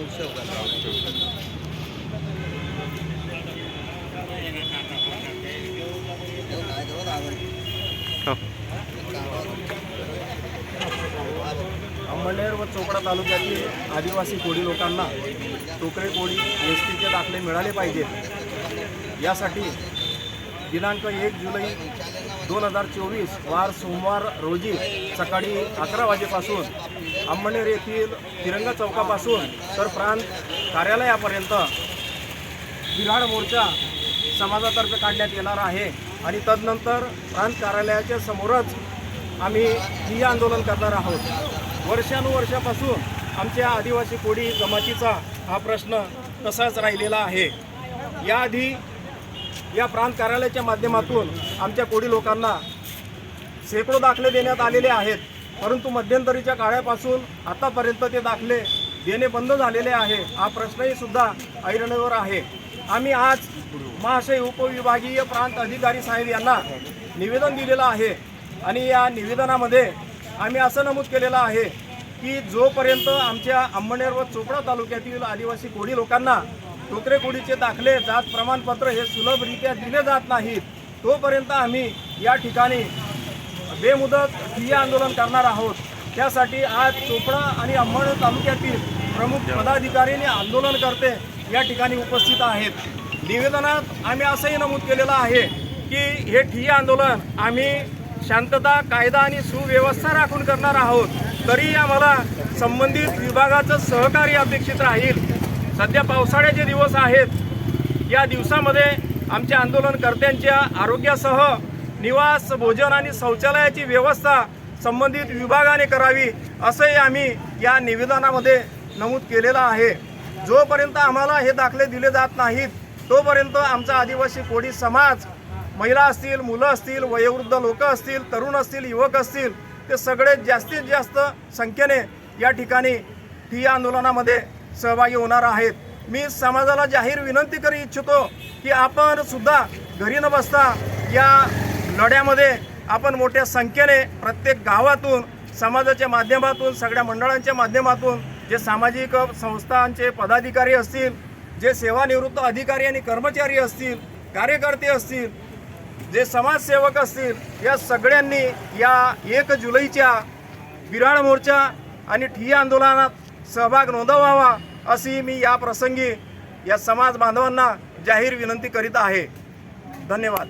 राहुल अंमळनेर व चोपडा तालुक्यातील आदिवासी कोळी लोकांना टोकरे कोळी एस टीचे दाखले मिळाले पाहिजेत. यासाठी दिनांक एक जुलै दोन हजार चोवीस वार सोमवार रोजी सकाळी अकरा वाजेपासून अंबनेर येथील तिरंगा चौकापासून तर प्रांत कार्यालयापर्यंत बिराड मोर्चा समाजातर्फे काढण्यात येणार आहे. आणि तदनंतर प्रांत कार्यालयाच्या समोरच आम्ही ठिय्या आंदोलन करणार आहोत. वर्षानुवर्षापासून आमच्या आदिवासी कोळी जमातीचा हा प्रश्न तसाच राहिलेला आहे. याआधी या प्रांत कार्यालयाच्या माध्यमातून आमच्या कोडी लोकांना शेकडो दाखले देण्यात आलेले आहेत. परंतु मध्यंतरीच्या काळापासून आतापर्यंत ते दाखले देणे बंद झालेले आहे. हा प्रश्नही सुद्धा ऐरणीवर आहे. आम्ही आज महाशय उपविभागीय प्रांत अधिकारी साहेब यांना निवेदन दिलेलं आहे आणि या निवेदनामध्ये आम्ही असं नमूद केलेलं आहे की जोपर्यंत आमच्या अंबनेर व चोपडा तालुक्यातील आदिवासी कोळी लोकांना टोकरे दाखले जात प्रमाणपत्र हे सुलभरित्या दिले जात नाहीत. तोपर्यंत आम्ही या ठिकाणी बेमुदत ठिय्या आंदोलन करणार आहोत. त्यासाठी आज चोपडा आणि अंबड तालुक्यातील प्रमुख पदाधिकारी आणि आंदोलनकर्ते या ठिकाणी उपस्थित आहेत. निवेदनात आम्ही असंही नमूद केलेलं आहे की हे ठिय्या आंदोलन आम्ही शांतता कायदा आणि सुव्यवस्था राखून करणार आहोत. तरी आम्हाला संबंधित विभागाचं सहकार्य अपेक्षित राहील. सध्या पावसाळ्याचे दिवस आहेत. या दिवसामध्ये आमच्या आंदोलनकर्त्यांच्या आरोग्यासह निवास भोजन आणि शौचालयाची व्यवस्था संबंधित विभागाने करावी असंही आम्ही या निवेदनामध्ये नमूद केलेलं आहे. जोपर्यंत आम्हाला हे दाखले दिले जात नाहीत तोपर्यंत आमचा आदिवासी कोळी समाज महिला असतील मुलं असतील वयोवृद्ध लोक असतील तरुण असतील युवक असतील ते सगळे जास्तीत जास्त संख्येने या ठिकाणी ठिय्या आंदोलनामध्ये सहभागी होणार आहेत. मी समाजाला जाहीर विनंती करू इच्छितो की आपण सुद्धा घरी न बसता या लढ्यामध्ये आपण मोठ्या संख्येने प्रत्येक गावातून समाजाच्या माध्यमातून सगळ्या मंडळांच्या माध्यमातून जे सामाजिक संस्थांचे पदाधिकारी असतील जे सेवानिवृत्त अधिकारी आणि कर्मचारी असतील कार्यकर्ते असतील जे समाजसेवक असतील या सगळ्यांनी या एक जुलैच्या विराळ मोर्चा आणि ठिय्या आंदोलनात सहभाग नोंदवावा. अशी मी या प्रसंगी या समाज बांधवांना जाहीर विनंती करीत आहे. धन्यवाद.